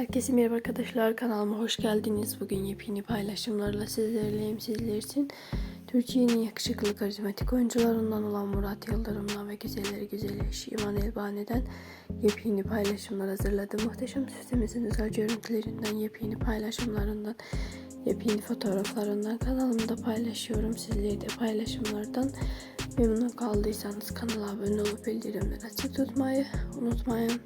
Herkese merhaba arkadaşlar kanalıma hoş geldiniz. Bugün yepyeni paylaşımlarla sizlerleyim sizler için. Türkiye'nin yakışıklı karizmatik oyuncularından olan Murat Yıldırım'dan ve güzelleri güzel eşi İman Elbani'den yepyeni paylaşımlar hazırladım. Muhteşem sistemimizin özel görüntülerinden, yepyeni paylaşımlarından, yepyeni fotoğraflarından kanalımda paylaşıyorum. Sizleri de paylaşımlardan memnun kaldıysanız kanala abone olup bildirimleri açık tutmayı unutmayın.